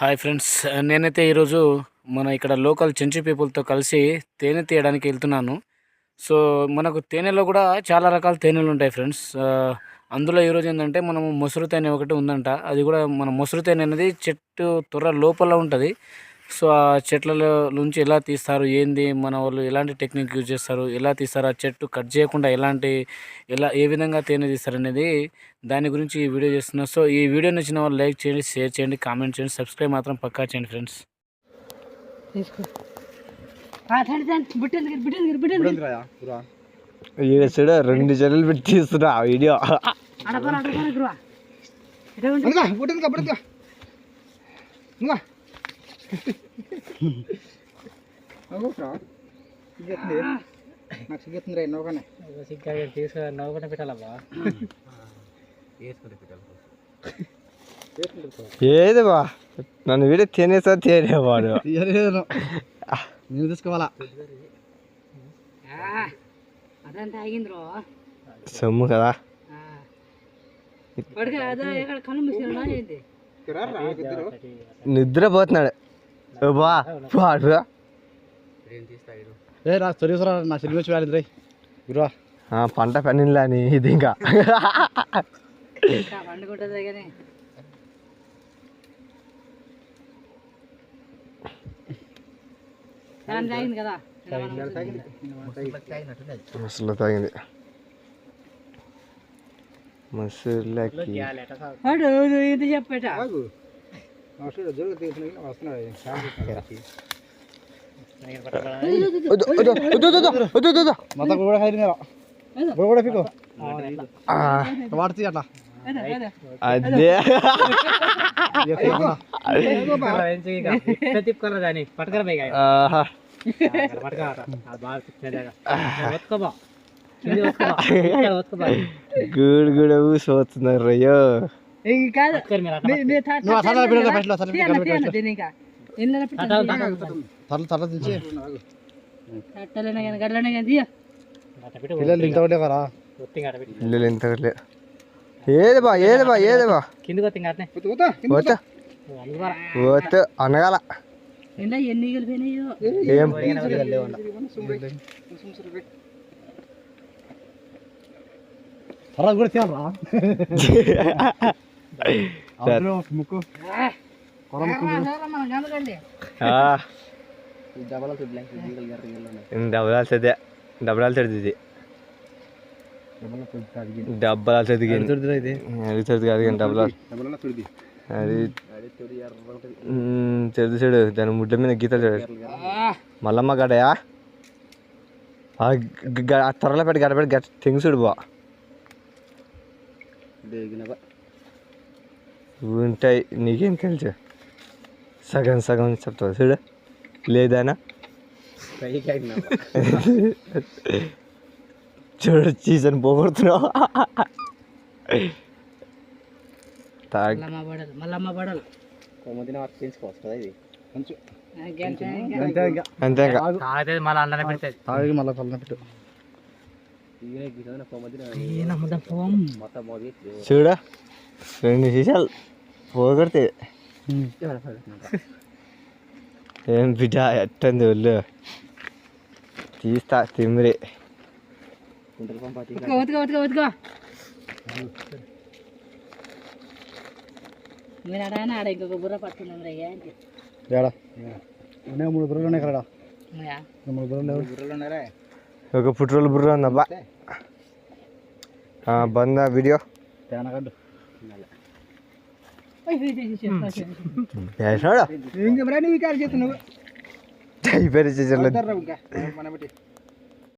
Hi friends. నేనైతే ఈరోజు మన ఇక్కడ లోకల్ చెంచు పీపుల్తో కలిసి తేనె తీయడానికి వెళ్తున్నాను. సో మనకు తేనెలో కూడా చాలా రకాల తేనెలు ఉంటాయి ఫ్రెండ్స్. అందులో ఈరోజు ఏంటంటే మనము మొసరు తేనె ఒకటి ఉందంట. అది కూడా మన మొసరు తేనె అనేది చెట్టు తొర్ర లోపల ఉంటుంది. సో ఆ చెట్లలో నుంచి ఎలా తీస్తారు ఏంది మన వాళ్ళు ఎలాంటి టెక్నిక్ యూజ్ చేస్తారు ఎలా తీస్తారు ఆ చెట్టు కట్ చేయకుండా ఎలాంటి ఎలా ఏ విధంగా తేనె తీస్తారు అనేది దాని గురించి ఈ వీడియో చేస్తున్నా సో ఈ వీడియో నచ్చిన వాళ్ళు లైక్ చేయండి షేర్ చేయండి కామెంట్ చేయండి సబ్స్క్రైబ్ మాత్రం పక్కా చేయండి ఫ్రెండ్స్ రెండు చెల్లెలు పెట్టి తీస్తున్నా ఆ వీడియో అడపర అడపర గురువా ఇదే ఉంది నాకు సిగ్గెత్తుంది నౌకనే పెట్టాలబ్బా. ఏది బా నన్ను వీడియో తినేసా తేనేవాడు. నేను తీసుకోవాలా? అదంతా ఆగింద్రో. సొమ్ము కదా. నిద్రపోతున్నాడు. బా. ఏ నా సినిమా గురువా. ఆ, పంట పనిలా అని ఇది ఇంకా. తాగింది. ముసలు తాగింది ఇది చెప్పేట? మొత్తం కూడా హైరింగ్ కూడా కూడా పీకో. ఆ, వాడుతుంది అట్లా. అదే. తిప్పుకోరా దాన్ని. పట్టుకరా పైగా ఆహా. గూడు గూడ ఊసిపోతున్నారు అయ్యో. ఇంక కాదు నీ- నీ తా- నువ్వు అట్లా తా- పెట్టు, పెట్టు, అట్లా తీయను, పెట్టు, తీయను, పెట్టు. దీన్ని ఇంకా. ఇందులో పెట్టు, తల తల తెచ్చి తట్టలేనే కానీ గడ్డలేనే కానీ తీయ. పిల్లలు ఇంత ఒకటే కదా ఇల్లు ఎంత లే. ఏది బా ఏది బా ఏది బా పోతే పోతే అనగాల ఇందులో ఎన్ని ఈగలు పోయినాయో ఏం తర్వాత కూడా తినరా అందరూ ముక్కు కొర ముక్కు మనం గమకండి ఆ. డబ్బులాల్సదే డబ్బులాల్సది ఇది డబ్బులాల్సది తుడిదిరా ఇది అడుగుతుంది కాదు కానీ డబ్బులాల్ డబ్బులన్నా తుడిది అది మ్మ్, చెడు చెడు దాని ముడ్ల మీద గీతలు చూడు మల్లమ్మ గడయా ఆ గ- గ- ఆ త్వరలో పెట్టి గడపెట్టి గట్ తెంగుసుడు బా ఉంటాయి నీకేం తెలుసు? సగం సగం చెప్తావు చూడు. లేదానా? చూడు సీజన్ పోగొడుతున్నావు. అంతే మళ్ళీ మళ్ళీ పెట్టు. చూడు. రెండు సీసాలు పోగొడితే ఏం బిడ్డ ఎట్టంది ఒళ్ళు తీస్తా తిమ్మిరి ఉతుకో, ఉతుకో, ఉతుకో, ఉతుకో. మీరు ఆడ ఆడ ఇంకొక బుర్ర పట్టుకున్నాం రా ఏంటి ఏడా ఉన్నాయి మూడు బుర్రలు ఉన్నాయి ఇక్కడ ఉన్నాయా? మూడు బుర్రలు లేవు ఒక పుట్రోలు బుర్ర ఉందబ్బా ఆ, బందా వీడియో తేనగడ్డు ఓయ్, ఇది, ఇది, ఇది, ఇది, ఇది. వేసినాడు ఇంక మరి నువ్వు ఇక్కడ చేస్తున్నావు అయిపోయి చేసాడు ఇంకా మన పెట్టి